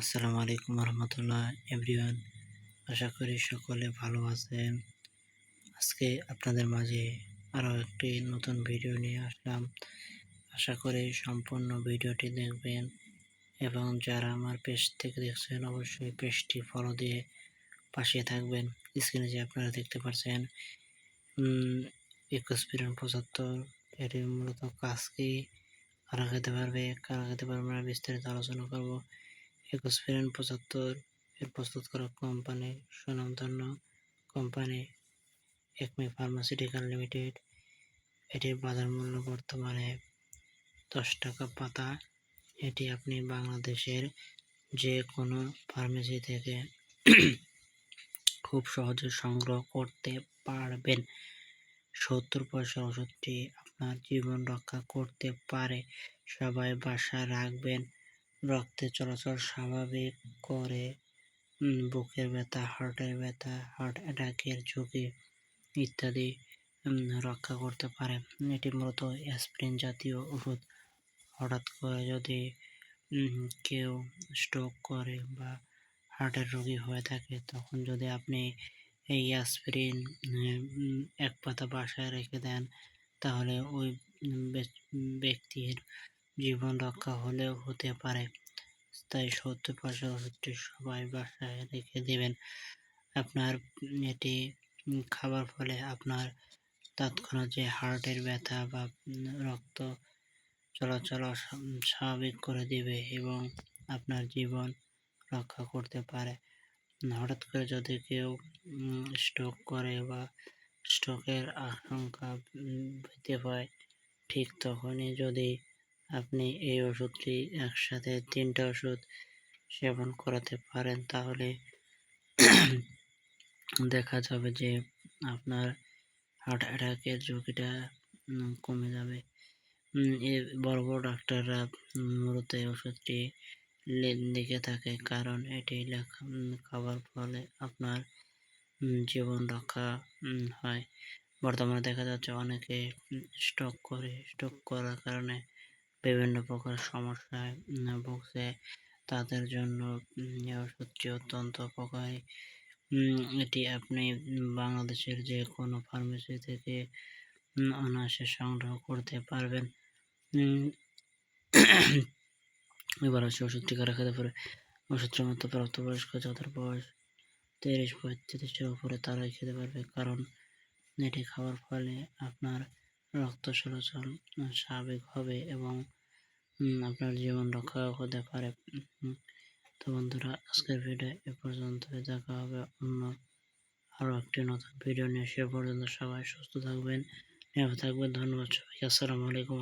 আসসালামু আলাইকুম রহমতুল্লাহ, এভরিওয়ান। আশা করি সকলে ভালো আছেন। আজকে আপনাদের মাঝে আরও একটি নতুন ভিডিও নিয়ে আসলাম। আশা করি সম্পূর্ণ ভিডিওটি দেখবেন এবং যারা আমার পেজ থেকে দেখছেন অবশ্যই পেজটি ফলো দিয়ে পাশে থাকবেন। স্ক্রিনে যে আপনারা দেখতে পাচ্ছেন একুশ পিরিয়ড পঁচাত্তর, এটি মূলত কাজ কি, কারা খেতে পারবে, কারা খেতে পারবে না বিস্তারিত আলোচনা করব। একুশ ফেরেন পঁচাত্তর এর প্রস্তুত করা কোম্পানি সুনামধন্য কোম্পানি একমি ফার্মাসিউটিক্যাল লিমিটেড। এটির বাজার মূল্য বর্তমানে দশ টাকা পাতা। এটি আপনি বাংলাদেশের যে কোনো ফার্মেসি থেকে খুব সহজে সংগ্রহ করতে পারবেন। সত্তর পয়সা ওষুধটি আপনার জীবন রক্ষা করতে পারে। সবাই বাসা রাখবেন। রক্তে চলাচল স্বাভাবিক করে বুকের ব্যথা, হার্টের ব্যথা, হার্ট অ্যাটাকের ঝুঁকি ইত্যাদি রক্ষা করতে পারে। এটি মূলত অ্যাসপ্রিন জাতীয় ওষুধ। হঠাৎ করে যদি কেউ স্ট্রোক করে বা হার্টের রোগী হয়ে থাকে, তখন যদি আপনি এই অ্যাসপ্রিন এক পাতা বাসায় রেখে দেন, তাহলে ওই ব্যক্তির জীবন রক্ষা হলেও হতে পারে। তাই সত্তর পার্সেন্ট সবাই বাসায় রেখে দেবেন। আপনার এটি খাবার ফলে আপনার তৎক্ষণাৎ যে হার্টের ব্যথা বা রক্ত চলাচল স্বাভাবিক করে দিবে এবং আপনার জীবন রক্ষা করতে পারে। হঠাৎ করে যদি কেউ স্ট্রোক করে বা স্ট্রোকের আশঙ্কা বৃদ্ধি পায়, ঠিক তখনই যদি আপনি এই ওষুধটি একসাথে তিনটা ওষুধ সেবন করাতে পারেন, তাহলে দেখা যাবে যে আপনার হার্ট অ্যাটাকের ঝুঁকিটা কমে যাবে। এ বড় বড় ডাক্তাররা মূলত এই ওষুধটি লিখে থাকে, কারণ এটি লেখা খাবার ফলে আপনার জীবন রক্ষা হয়। বর্তমানে দেখা যাচ্ছে অনেকে স্টক করে স্টক করার কারণে বিভিন্ন প্রকার সমস্যায় ভুগছে। তাদের জন্য ওষুধটি অত্যন্ত উপকারী এটি আপনি বাংলাদেশের যে কোনো ফার্মেসি থেকে অনায়াসে সংগ্রহ করতে পারবেন। এবার আসে ওষুধটি কারা খেতে পারে ওষুধটির মতো প্রাপ্তবয়স্ক যাদের বয়স তিরিশ পঁয়ত্রিশের উপরে তারাই খেতে পারবে। কারণ এটি খাওয়ার ফলে আপনার রক্ত চলাচল স্বাভাবিক হবে এবং আপনার জীবন রক্ষা হতে পারে। তো বন্ধুরা, আজকের ভিডিও এ পর্যন্ত দেখা হবে অন্য আরও একটি নতুন ভিডিও নিয়ে। সে পর্যন্ত সবাই সুস্থ থাকবেন, নিরাপদ থাকবেন। ধন্যবাদ সবাইকে। আসসালামু আলাইকুম।